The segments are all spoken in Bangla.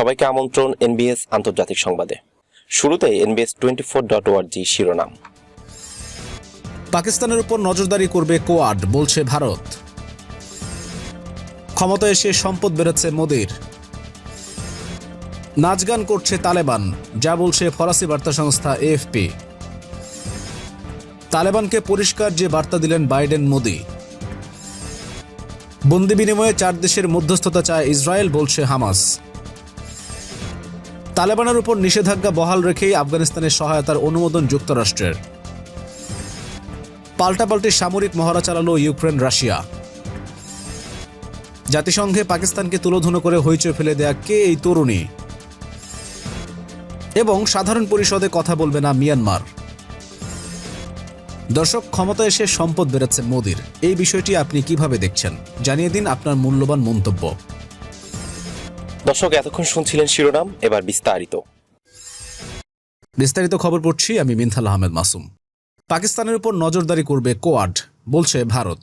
সবাইকে আমন্ত্রণ এনবিএস আন্তর্জাতিক সংবাদে। শুরুতে এনবিএস টোয়েন্টি ফোর ডট ওয়ার্জি শিরোনাম। পাকিস্তানের উপর নজরদারি করবে কোয়াড, বলছে ভারত। ক্ষমতায় এসে সম্পদ বেড়েছে মোদির। নাচ গান করছে তালেবান, যা বলছে ফরাসি বার্তা সংস্থা এএফপি তালেবানকে পরিষ্কার যে বার্তা দিলেন বাইডেন মোদি। বন্দি বিনিময়ে চার দেশের মধ্যস্থতা চায় ইসরায়েল, বলছে হামাস। তালেবানের উপর নিষেধাজ্ঞা বহাল রেখেই আফগানিস্তানের সহায়তার অনুমোদন যুক্তরাষ্ট্রের। পাল্টাপাল্টি সামরিক মহড়া চালালো ইউক্রেন, রাশিয়া। জাতিসংঘে পাকিস্তানকে তুলোধুনো করে হইচই ফেলে দেয়া কে এই তরুণী? এবং সাধারণ পরিষদে কথা বলবে না মিয়ানমার। দর্শক ক্ষমতা এসে সম্পদ বেড়েছে মোদির। এই বিষয়টি আপনি কীভাবে দেখছেন? জানিয়ে দিন আপনার মূল্যবান মন্তব্য। দর্শক, এতক্ষণ শুনছিলেন শিরোনাম, এবার বিস্তারিত। বিস্তারিত খবর পড়ছি আমি মিনথাল আহমেদ মাসুম। পাকিস্তানের উপর নজরদারি করবে কোয়াড, বলছে ভারত।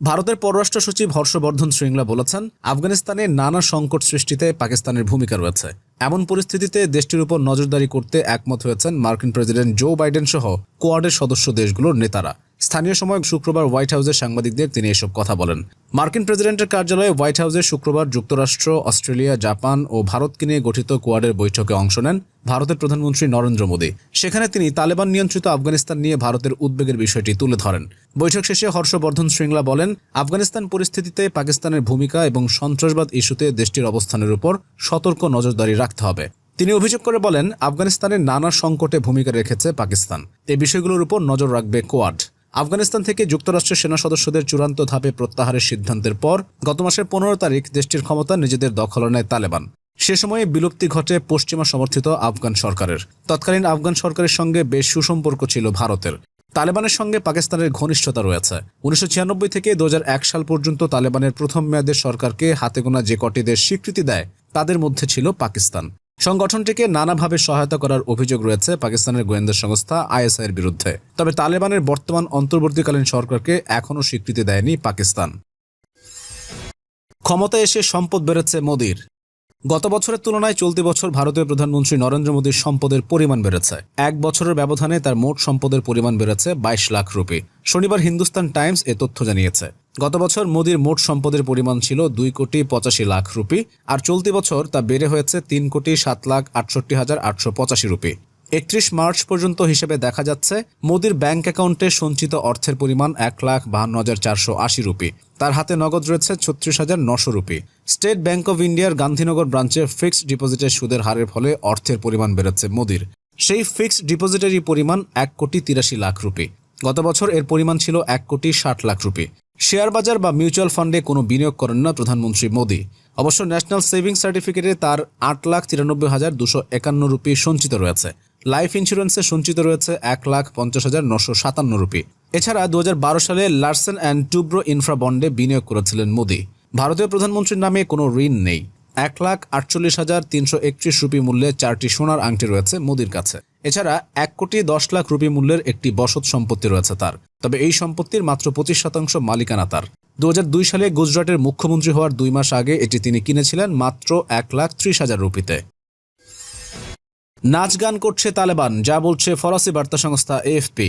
ভারতের পররাষ্ট্র সচিব হর্ষবর্ধন শ্রীংলা বলেছেন, আফগানিস্তানে নানা সংকট সৃষ্টিতে পাকিস্তানের ভূমিকা রয়েছে। এমন পরিস্থিতিতে দেশটির উপর নজরদারি করতে একমত হয়েছেন মার্কিন প্রেসিডেন্ট জো বাইডেন সহ কোয়াডের সদস্য দেশগুলোর নেতারা। স্থানীয় সময় শুক্রবার হোয়াইট হাউসে সাংবাদিকদের তিনি এসব কথা বলেন। মার্কিন প্রেসিডেন্টের কার্যালয়ে হোয়াইট হাউসে শুক্রবার যুক্তরাষ্ট্র, অস্ট্রেলিয়া, জাপান ও ভারতকে নিয়ে গঠিত কোয়াডের বৈঠকে অংশ নেন ভারতের প্রধানমন্ত্রী নরেন্দ্র মোদী। সেখানে তিনি তালেবান নিয়ন্ত্রিত আফগানিস্তান নিয়ে ভারতের উদ্বেগের বিষয়টি তুলে ধরেন। বৈঠক শেষে হর্ষবর্ধন শ্রীংলা বলেন, আফগানিস্তান পরিস্থিতিতে পাকিস্তানের ভূমিকা এবং সন্ত্রাসবাদ ইস্যুতে দেশটির অবস্থানের উপর সতর্ক নজরদারি রাখতে হবে। তিনি অভিযোগ করে বলেন আফগানিস্তানের নানা সংকটে ভূমিকা রেখেছে পাকিস্তান। এই বিষয়গুলোর উপর নজর রাখবে কোয়াড। আফগানিস্তান থেকে যুক্তরাষ্ট্রের সেনা সদস্যদের চূড়ান্ত ধাপে প্রত্যাহারের সিদ্ধান্তের পর গত মাসের পনেরো তারিখ দেশটির ক্ষমতা নিজেদের দখলে নেয় তালেবান। সে সময়ে বিলুপ্তি ঘটে পশ্চিমা সমর্থিত আফগান সরকারের। তৎকালীন আফগান সরকারের সঙ্গে বেশ সুসম্পর্ক ছিল ভারতের। তালেবানের সঙ্গে পাকিস্তানের ঘনিষ্ঠতা রয়েছে। উনিশশো ছিয়ানব্বই থেকে দু হাজার এক সাল পর্যন্ত তালেবানের প্রথম মেয়াদের সরকারকে হাতে গোনা যে কটি দেশ স্বীকৃতি দেয়, তাদের মধ্যে ছিল পাকিস্তান। সংগঠনটিকে নানাভাবে সহায়তা করার অভিযোগ রয়েছে পাকিস্তানের গোয়েন্দা সংস্থা আইএসআই এর বিরুদ্ধে। তবে তালেবানের বর্তমান অন্তর্বর্তীকালীন সরকারকে এখনও স্বীকৃতি দেয়নি পাকিস্তান। ক্ষমতায় এসে সম্পদ বেড়েছে মোদির। গত বছরের তুলনায় চলতি বছর ভারতীয় প্রধানমন্ত্রী নরেন্দ্র মোদীর সম্পদের পরিমাণ বেড়েছে। এক বছরের ব্যবধানে তার মোট সম্পদের পরিমাণ বেড়েছে বাইশ লাখ রুপি। শনিবার হিন্দুস্তান টাইমস এ তথ্য জানিয়েছে। গত বছর মোদীর মোট সম্পদের পরিমাণ ছিল দুই কোটি পঁচাশি লাখ রুপি, আর চলতি বছর তা বেড়ে হয়েছে তিন কোটি সাত লাখ আটষট্টি হাজার আটশো পঁচাশি রুপি। একত্রিশ মার্চ পর্যন্ত হিসেবে দেখা যাচ্ছে, মোদির ব্যাংক অ্যাকাউন্টে সঞ্চিত অর্থের পরিমাণ এক লাখ বাহান্ন হাজার চারশো আশি রুপি। তার হাতে নগদ রয়েছে ছত্রিশ হাজার নশো রুপি। স্টেট ব্যাংক অব ইন্ডিয়ার গান্ধীনগর ব্রাঞ্চে ফিক্সড ডিপোজিটের সুদের হারের ফলে অর্থের পরিমাণ বেড়েছে মোদির। সেই ফিক্সড ডিপোজিটেরই পরিমাণ এক কোটি তিরাশি লাখ রুপি। গত বছর এর পরিমাণ ছিল এক কোটি ষাট লাখ রুপি। শেয়ার বাজার বা মিউচুয়াল ফান্ডে কোনো বিনিয়োগ করেন না প্রধানমন্ত্রী মোদী। অবশ্য ন্যাশনাল সেভিংস সার্টিফিকেটে তার আট লাখ তিরানব্বই হাজার দুশো একান্ন রুপি সঞ্চিত রয়েছে। লাইফ ইন্স্যুরেন্সে সঞ্চিত রয়েছে এক লাখ পঞ্চাশ হাজার নশো সাতান্ন রুপি। এছাড়া দু হাজার বারো সালে লার্সেন অ্যান্ড টুব্রো ইনফ্রা বন্ডে বিনিয়োগ করেছিলেন মোদী। ভারতীয় প্রধানমন্ত্রীর নামে কোনো ঋণ নেই। এক লাখ আটচল্লিশ হাজার তিনশো একত্রিশ রুপি মূল্যে চারটি সোনার আংটি রয়েছে মোদির কাছে। এছাড়া এক কোটি দশ লাখ রুপি মূল্যের একটি বসত সম্পত্তি রয়েছে তার। তবে এই সম্পত্তির মাত্র পঁচিশ শতাংশ মালিকানা তার। দু হাজার দুই সালে গুজরাটের মুখ্যমন্ত্রী হওয়ার দুই মাস আগে এটি তিনি কিনেছিলেন মাত্র এক লাখ ত্রিশ হাজার রুপিতে। নাচ গান করছে তালেবান, যা বলছে ফরাসি বার্তা সংস্থা এএফপি।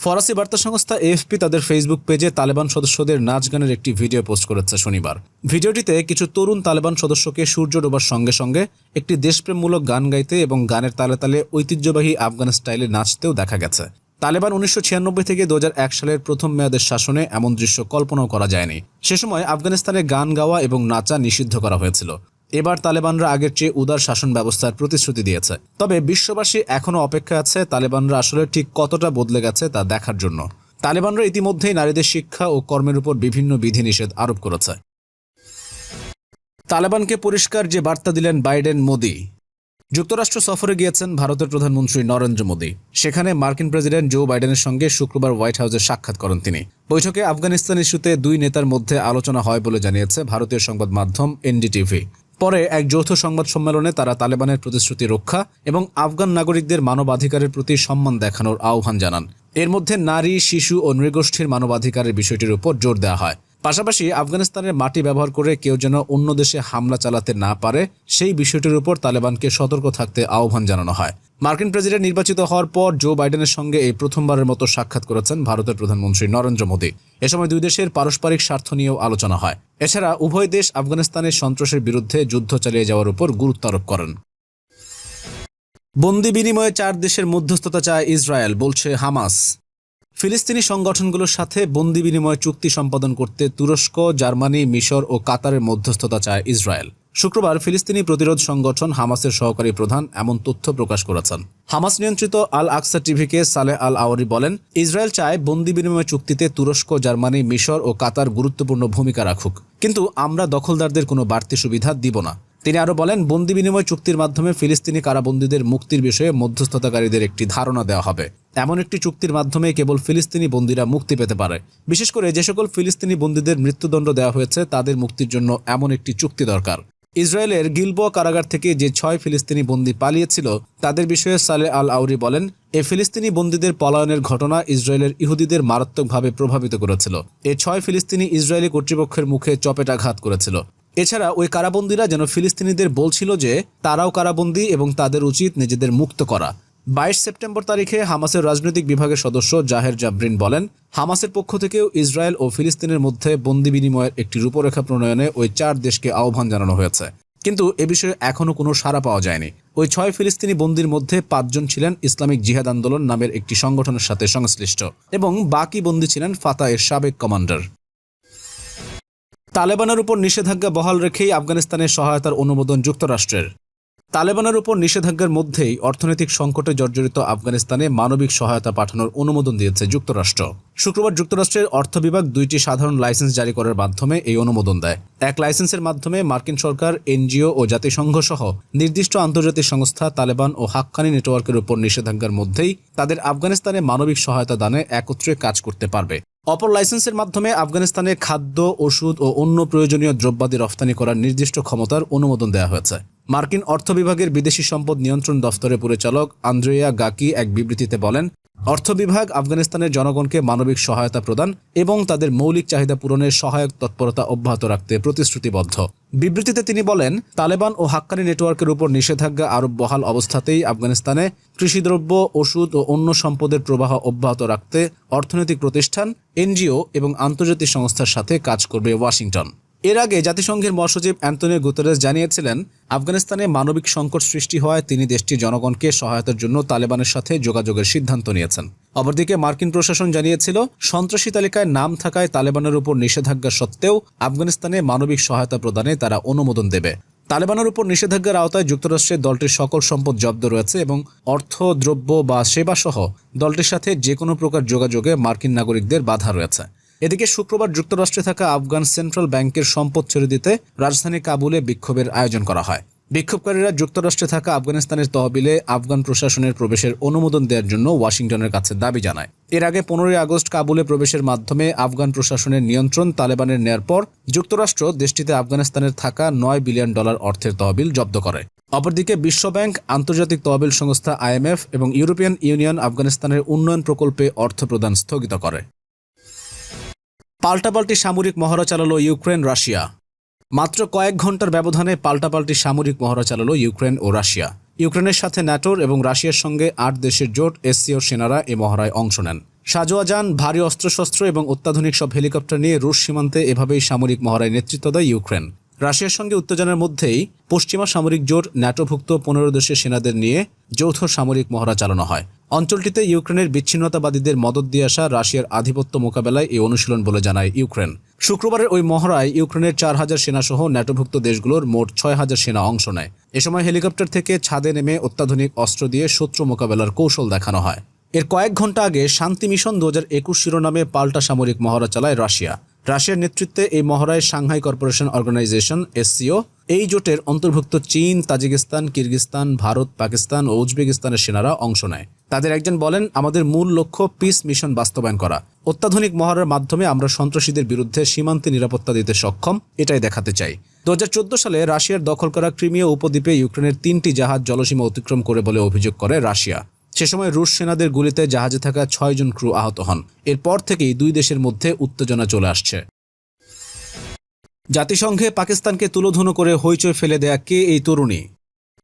ফরাসি বার্তা সংস্থা এএফপি তাদের ফেসবুক পেজে তালেবান সদস্যদের নাচ গানের একটি ভিডিও পোস্ট করেছে শনিবার। ভিডিওটিতে কিছু তরুণ তালেবান সদস্যকে সূর্য ডোবার সঙ্গে সঙ্গে একটি দেশপ্রেমমূলক গান গাইতে এবং গানের তালে তালে ঐতিহ্যবাহী আফগান স্টাইলে নাচতেও দেখা গেছে। তালেবান উনিশশো ছিয়ানব্বই থেকে দু হাজার এক সালের প্রথম মেয়াদের শাসনে এমন দৃশ্য কল্পনাও করা যায়নি। সে সময় আফগানিস্তানে গান গাওয়া এবং নাচা নিষিদ্ধ করা হয়েছিল। এবার তালেবানরা আগের চেয়ে উদার শাসন ব্যবস্থার প্রতিশ্রুতি দিয়েছে। তবে বিশ্ববাসী এখনও অপেক্ষা আছে তালেবানরা আসলে ঠিক কতটা বদলে গেছে তা দেখার জন্য। তালেবানরা ইতিমধ্যেই নারীদের শিক্ষা ও কর্মের উপর বিভিন্ন বিধিনিষেধ আরোপ করেছে। তালেবানকে পরিষ্কার যে বার্তা দিলেন বাইডেন মোদি যুক্তরাষ্ট্র সফরে গিয়েছেন ভারতের প্রধানমন্ত্রী নরেন্দ্র মোদী। সেখানে মার্কিন প্রেসিডেন্ট জো বাইডেনের সঙ্গে শুক্রবার হোয়াইট হাউসে সাক্ষাৎ করেন তিনি। বৈঠকে আফগানিস্তান ইস্যুতে দুই নেতার মধ্যে আলোচনা হয় বলে জানিয়েছে ভারতীয় সংবাদ মাধ্যম এনডিটিভি। পরে এক যৌথ সংবাদ সম্মেলনে তারা তালেবানের প্রতিশ্রুতি রক্ষা এবং আফগান নাগরিকদের মানবাধিকারের প্রতি সম্মান দেখানোর আহ্বান জানান। এর মধ্যে নারী, শিশু ও নৃগোষ্ঠীর মানবাধিকারের বিষয়টির উপর জোর দেওয়া হয়। পাশাপাশি আফগানিস্তানের মাটি ব্যবহার করে কেউ যেন অন্য দেশে হামলা চালাতে না পারে, সেই বিষয়টির উপর তালেবানকে সতর্ক থাকতে আহ্বান জানানো হয়। মার্কিন প্রেসিডেন্ট নির্বাচিত হওয়ার পর জো বাইডেনের সঙ্গে এই প্রথমবারের মতো সাক্ষাৎ করেছেন ভারতের প্রধানমন্ত্রী নরেন্দ্র মোদী। এ সময় দুই দেশের পারস্পরিক স্বার্থ নিয়েও আলোচনা হয়। এছাড়া উভয় দেশ আফগানিস্তানের সন্ত্রাসের বিরুদ্ধে যুদ্ধ চালিয়ে যাওয়ার উপর গুরুত্ব আরোপ করেন। বন্দি বিনিময়ে চার দেশের মধ্যস্থতা চায় ইসরায়েল, বলছে হামাস। ফিলিস্তিনি সংগঠনগুলোর সাথে বন্দি বিনিময় চুক্তি সম্পাদন করতে তুরস্ক, জার্মানি, মিশর ও কাতারের মধ্যস্থতা চায় ইসরায়েল। শুক্রবার ফিলিস্তিনি প্রতিরোধ সংগঠন হামাসের সহকারী প্রধান এমন তথ্য প্রকাশ করেছেন। হামাস নিয়ন্ত্রিত আল আকসা টিভিকে সালে আল আওয়ারি বলেন, ইসরায়েল চায় বন্দি বিনিময় চুক্তিতে তুরস্ক, জার্মানি, মিশর ও কাতার গুরুত্বপূর্ণ ভূমিকা রাখুক। কিন্তু আমরা দখলদারদের কোনো বাড়তি সুবিধা দিব না। তিনি আরও বলেন, বন্দি বিনিময় চুক্তির মাধ্যমে ফিলিস্তিনি কারাবন্দীদের মুক্তির বিষয়ে মধ্যস্থতাকারীদের একটি ধারণা দেওয়া হবে। এমন একটি চুক্তির মাধ্যমে কেবল ফিলিস্তিনি বন্দীরা মুক্তি পেতে পারে। বিশেষ করে যে সকল ফিলিস্তিনি বন্দীদের মৃত্যুদণ্ড দেওয়া হয়েছে, তাদের মুক্তির জন্য এমন একটি চুক্তি দরকার। ইসরায়েলের গিলবো কারাগার থেকে যে ছয় ফিলিস্তিনি বন্দী পালিয়েছিল, তাদের বিষয়ে সালে আল আউরি বলেন, এ ফিলিস্তিনি বন্দীদের পলায়নের ঘটনা ইসরায়েলের ইহুদিদের মারাত্মকভাবে প্রভাবিত করেছিল। এ ছয় ফিলিস্তিনি ইসরায়েলি কর্তৃপক্ষের মুখে চপেটাঘাত করেছিল। এছাড়া ওই কারাবন্দীরা যেন ফিলিস্তিনিদের বলছিল যে তারাও কারাবন্দী এবং তাদের উচিত নিজেদের মুক্ত করা। বাইশ সেপ্টেম্বর তারিখে হামাসের রাজনৈতিক বিভাগের সদস্য জাহের জাবরিন বলেন, হামাসের পক্ষ থেকেও ইসরায়েল ও ফিলিস্তিনের মধ্যে বন্দি বিনিময়ের একটি রূপরেখা প্রণয়নে ওই চার দেশকে আহ্বান জানানো হয়েছে। কিন্তু এ বিষয়ে এখনও কোনো সাড়া পাওয়া যায়নি। ওই ছয় ফিলিস্তিনি বন্দির মধ্যে পাঁচজন ছিলেন ইসলামিক জিহাদ আন্দোলন নামের একটি সংগঠনের সাথে সংশ্লিষ্ট এবং বাকি বন্দী ছিলেন ফাতা এর সাবেক কমান্ডার। তালেবানের উপর নিষেধাজ্ঞা বহাল রেখেই আফগানিস্তানের সহায়তার অনুমোদন যুক্তরাষ্ট্রের। তালেবানের উপর নিষেধাজ্ঞার মধ্যেই অর্থনৈতিক সংকটে জর্জরিত আফগানিস্তানে মানবিক সহায়তা পাঠানোর অনুমোদন দিয়েছে যুক্তরাষ্ট্র। শুক্রবার যুক্তরাষ্ট্রের অর্থ বিভাগ দুইটি সাধারণ লাইসেন্স জারি করার মাধ্যমে এই অনুমোদন দেয়। এক লাইসেন্সের মাধ্যমে মার্কিন সরকার, এনজিও ও জাতিসংঘ সহ নির্দিষ্ট আন্তর্জাতিক সংস্থা তালেবান ও হাক্কানি নেটওয়ার্কের উপর নিষেধাজ্ঞার মধ্যেই তাদের আফগানিস্তানে মানবিক সহায়তা দানে একত্রে কাজ করতে পারবে। অপর লাইসেন্সের মাধ্যমে আফগানিস্তানে খাদ্য, ওষুধ ও অন্য প্রয়োজনীয় দ্রব্যাদি রফতানি করার নির্দিষ্ট ক্ষমতার অনুমোদন দেওয়া হয়েছে। মার্কিন অর্থ বিভাগের বিদেশি সম্পদ নিয়ন্ত্রণ দফতরের পরিচালক আন্দ্রেয়া গাকি এক বিবৃতিতে বলেন অর্থ বিভাগ আফগানিস্তানের জনগণকে মানবিক সহায়তা প্রদান এবং তাদের মৌলিক চাহিদা পূরণের সহায়ক তৎপরতা অব্যাহত রাখতে প্রতিশ্রুতিবদ্ধ। বিবৃতিতে তিনি বলেন, তালেবান ও হাক্কানি নেটওয়ার্কের উপর নিষেধাজ্ঞা আরোপ বহাল অবস্থাতেই আফগানিস্তানে কৃষিদ্রব্য, ওষুধ ও অন্য সম্পদের প্রবাহ অব্যাহত রাখতে অর্থনৈতিক প্রতিষ্ঠান, এনজিও এবং আন্তর্জাতিক সংস্থার সাথে কাজ করবে ওয়াশিংটন। এর আগে জাতিসংঘের মহাসচিব অ্যান্টনিও গুতেরেস জানিয়েছিলেন, আফগানিস্তানে মানবিক সংকট সৃষ্টি হওয়ায় তিনি দেশটির জনগণকে সহায়তার জন্য তালেবানের সাথে যোগাযোগের সিদ্ধান্ত নিয়েছেন। অপরদিকে মার্কিন প্রশাসন জানিয়েছিল, সন্ত্রাসী তালিকায় নাম থাকায় তালেবানের উপর নিষেধাজ্ঞা সত্ত্বেও আফগানিস্তানে মানবিক সহায়তা প্রদানে তারা অনুমোদন দেবে। তালেবানের উপর নিষেধাজ্ঞার আওতায় যুক্তরাষ্ট্রের দলটির সকল সম্পদ জব্দ রয়েছে এবং অর্থ, দ্রব্য বা সেবাসহ দলটির সাথে যে কোনো প্রকার যোগাযোগে মার্কিন নাগরিকদের বাধা রয়েছে। এদিকে শুক্রবার যুক্তরাষ্ট্রে থাকা আফগান সেন্ট্রাল ব্যাংকের সম্পদ ছেড়ে দিতে রাজধানী কাবুলে বিক্ষোভের আয়োজন করা হয়। বিক্ষোভকারীরা যুক্তরাষ্ট্রে থাকা আফগানিস্তানের তহবিলে আফগান প্রশাসনের প্রবেশের অনুমোদন দেওয়ার জন্য ওয়াশিংটনের কাছে দাবি জানায়। এর আগে পনেরোই আগস্ট কাবুলে প্রবেশের মাধ্যমে আফগান প্রশাসনের নিয়ন্ত্রণ তালেবানের নেয়ার পর যুক্তরাষ্ট্র দেশটিতে আফগানিস্তানের থাকা নয় বিলিয়ন ডলার অর্থের তহবিল জব্দ করে। অপরদিকে বিশ্বব্যাংক, আন্তর্জাতিক তহবিল সংস্থা আইএমএফ এবং ইউরোপিয়ান ইউনিয়ন আফগানিস্তানের উন্নয়ন প্রকল্পে অর্থ প্রদান স্থগিত করে। পাল্টাপাল্টি সামরিক মহড়া চালালো ইউক্রেন, রাশিয়া। মাত্র কয়েক ঘণ্টার ব্যবধানে পাল্টাপাল্টি সামরিক মহড়া চালালো ইউক্রেন ও রাশিয়া। ইউক্রেনের সাথে ন্যাটোর এবং রাশিয়ার সঙ্গে আট দেশের জোট এসসিও সেনারা এ মহড়ায় অংশ নেন। সাজোয়া যান, ভারী অস্ত্রশস্ত্র এবং অত্যাধুনিক সব হেলিকপ্টার নিয়ে রুশ সীমান্তে এভাবেই সামরিক মহড়ায় নেতৃত্ব দেয় ইউক্রেন। রাশিয়ার সঙ্গে উত্তেজনার মধ্যেই পশ্চিমা সামরিক জোট ন্যাটোভুক্ত পনেরো দেশের সেনাদের নিয়ে যৌথ সামরিক মহড়া চালানো হয়। অঞ্চলটিতে ইউক্রেনের বিচ্ছিন্নতাবাদীদের মদত দিয়ে আসা রাশিয়ার আধিপত্য মোকাবেলায় এই অনুশীলন বলে জানায় ইউক্রেন। শুক্রবারের ওই মহড়ায় ইউক্রেনের চার হাজার সেনাসহ ন্যাটোভুক্ত দেশগুলোর মোট ছয় হাজার সেনা অংশ নেয়। এ সময় হেলিকপ্টার থেকে ছাদে নেমে অত্যাধুনিক অস্ত্র দিয়ে শত্রু মোকাবেলার কৌশল দেখানো হয়। এর কয়েক ঘণ্টা আগে শান্তি মিশন দু হাজার একুশ শিরোনামে পাল্টা সামরিক মহড়া চালায় রাশিয়া। রাশিয়ার নেতৃত্বে এই মহড়ায় সাংহাই কর্পোরেশন অর্গানাইজেশন, এসসিও। এই জোটের অন্তর্ভুক্ত চীন, তাজিকিস্তান কিরগিস্তান ভারত, পাকিস্তান ও উজবেকিস্তানের সেনারা অংশ নেয়। তাদের একজন বলেন, আমাদের মূল লক্ষ্য পিস মিশন বাস্তবায়ন করা। অত্যাধুনিক মহড়ার মাধ্যমে আমরা সন্ত্রাসীদের বিরুদ্ধে সীমান্তে নিরাপত্তা দিতে সক্ষম, এটাই দেখাতে চাই। দু হাজার চোদ্দ সালে রাশিয়ার দখল করা ক্রিমিয়া উপদ্বীপে ইউক্রেনের তিনটি জাহাজ জলসীমা অতিক্রম করে বলে অভিযোগ করে রাশিয়া। সে সময় রুশ সেনাদের গুলিতে জাহাজে থাকা ছয়জন ক্রু আহত হন। এরপর থেকেই দুই দেশের মধ্যে উত্তেজনা চলে আসছে। জাতিসংঘে পাকিস্তানকে তুলোধুনো করে হইচই ফেলে দেয়া কে এই তরুণী?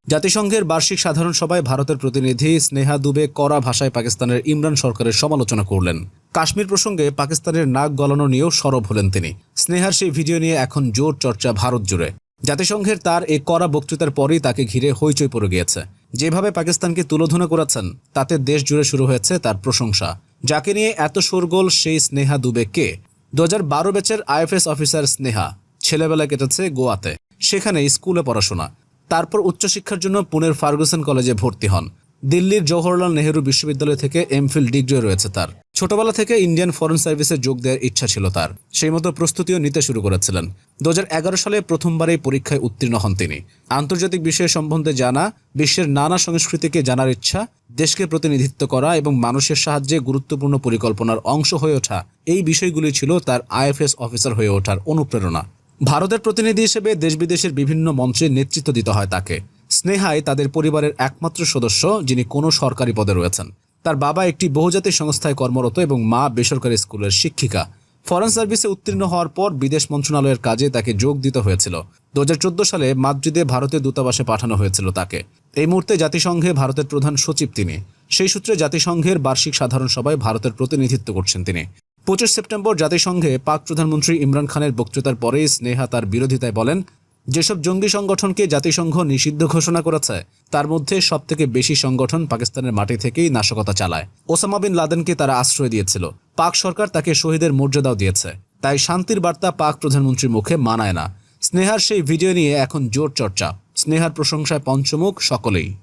জাতিসংঘের বার্ষিক সাধারণ সভায় ভারতের প্রতিনিধি স্নেহা দুবে কড়া ভাষায় পাকিস্তানের ইমরান সরকারের সমালোচনা করলেন। কাশ্মীর প্রসঙ্গে পাকিস্তানের নাক গলানো নিয়েও সরব হলেন তিনি। স্নেহার সেই ভিডিও নিয়ে এখন জোর চর্চা ভারত জুড়ে। জাতিসংঘের তার এই কড়া বক্তৃতার পরেই তাকে ঘিরে হইচই পড়ে গিয়েছে। যেভাবে পাকিস্তানকে তুলোধনা করেছেন তাতে দেশ জুড়ে শুরু হয়েছে তার প্রশংসা। যাকে নিয়ে এত শোরগোল সেই স্নেহা দুবে কে দু হাজার বারো ব্যাচের আইএফএস অফিসার স্নেহা ছেলেবেলা কেটেছে গোয়াতে। সেখানে স্কুলে পড়াশোনা। তারপর উচ্চশিক্ষার জন্য পুনের ফার্গুসন কলেজে ভর্তি হন। দিল্লির জওহরলাল নেহেরু বিশ্ববিদ্যালয় থেকে এমফিল ডিগ্রি রয়েছে তার। ছোটবেলা থেকে ইন্ডিয়ান ফরেন সার্ভিসে যোগ দেওয়ার ইচ্ছা ছিল তার। সেই মতো প্রস্তুতিও নিতে শুরু করেছিলেন। দু হাজার এগারো সালে প্রথমবারই পরীক্ষায় উত্তীর্ণ হন তিনি। আন্তর্জাতিক বিষয় সম্বন্ধে জানা, বিশ্বের নানা সংস্কৃতিকে জানার ইচ্ছা, দেশকে প্রতিনিধিত্ব করা এবং মানুষের সাহায্যে গুরুত্বপূর্ণ পরিকল্পনার অংশ হয়ে ওঠা, এই বিষয়গুলি ছিল তার আইএফএস অফিসার হয়ে ওঠার অনুপ্রেরণা। ভারতের প্রতিনিধি হিসেবে দেশ বিদেশের বিভিন্ন মঞ্চে নেতৃত্ব দিতে হয় তাকে। স্নেহাই তাদের পরিবারের একমাত্র সদস্য, যিনি কোনো সরকারি পদে রয়েছেন। তার বাবা একটি বহুজাতিক সংস্থায় কর্মরত এবং মা বেসরকারি স্কুলের শিক্ষিকা। ফরেন সার্ভিসে উত্তীর্ণ হওয়ার পর বিদেশ মন্ত্রণালয়ের কাজে তাকে যোগ দিতে হয়েছিল। দু হাজার চোদ্দ সালে মাদ্রিদে ভারতের দূতাবাসে পাঠানো হয়েছিল তাকে। এই মুহূর্তে জাতিসংঘে ভারতের প্রধান সচিব তিনি। সেই সূত্রে জাতিসংঘের বার্ষিক সাধারণ সভায় ভারতের প্রতিনিধিত্ব করছেন তিনি। পঁচিশ সেপ্টেম্বর জাতিসংঘে পাক প্রধানমন্ত্রী ইমরান খানের বক্তৃতার পরেই স্নেহা তার বিরোধিতায় বলেন যেসব জঙ্গি সংগঠনকে জাতিসংঘ নিষিদ্ধ ঘোষণা করেছে, তার মধ্যে সবথেকে বেশি সংগঠন পাকিস্তানের মাটি থেকেই নাশকতা চালায়। ওসামা বিন লাদেনকে তারা আশ্রয় দিয়েছিল। পাক সরকার তাকে শহীদের মর্যাদাও দিয়েছে। তাই শান্তির বার্তা পাক প্রধানমন্ত্রীর মুখে মানায় না। স্নেহার সেই ভিডিও নিয়ে এখন জোর চর্চা। স্নেহার প্রশংসায় পঞ্চমুখ সকলেই।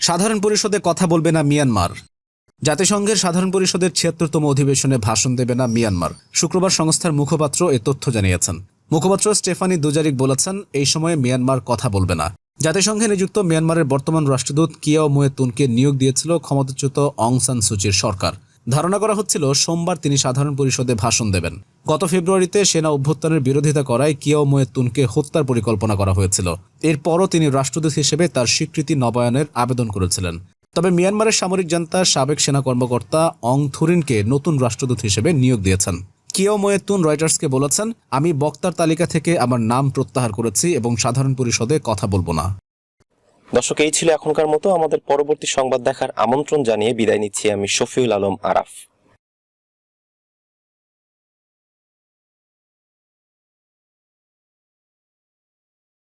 সাধারণ পরিষদে কথা বলবে না মিয়ানমার। জাতিসংঘের সাধারণ পরিষদের ছিয়াত্তরতম অধিবেশনে ভাষণ দেবে না মিয়ানমার। শুক্রবার সংস্থার মুখপাত্র এ তথ্য জানিয়েছেন। মুখপাত্র স্টেফানি দুজারিক বলেছেন, এই সময়ে মিয়ানমার কথা বলবে না। জাতিসংঘে নিযুক্ত মিয়ানমারের বর্তমান রাষ্ট্রদূত কিয়াও মোয়ে তুনকে নিয়োগ দিয়েছিল ক্ষমতাচ্যুত অং সান সুচির সরকার। ধারণা করা হচ্ছিল, সোমবার তিনি সাধারণ পরিষদে ভাষণ দেবেন। গত ফেব্রুয়ারিতে সেনা অভ্যুত্থানের বিরোধিতা করায় কিয়াও মোয়ে তুনকে হত্যার পরিকল্পনা করা হয়েছিল। এরপরও তিনি রাষ্ট্রদূত হিসেবে তার স্বীকৃতি নবায়নের আবেদন করেছিলেন। তবে মিয়ানমারের সামরিক জান্তার সাবেক সেনা কর্মকর্তা অং থুরিনকে নতুন রাষ্ট্রদূত হিসেবে নিয়োগ দিয়েছেন। কিও ময়েতুন রয়টার্সকে বলেছেন, আমি বক্তার তালিকা থেকে আমার নাম প্রত্যাহার করেছি এবং সাধারণ পরিষদে কথা বলব না। দর্শক, এই ছিল এখনকার মতো। আমাদের পরবর্তী সংবাদ দেখার আমন্ত্রণ জানিয়ে বিদায় নিচ্ছি আমি শফিউল আলম আরাফ।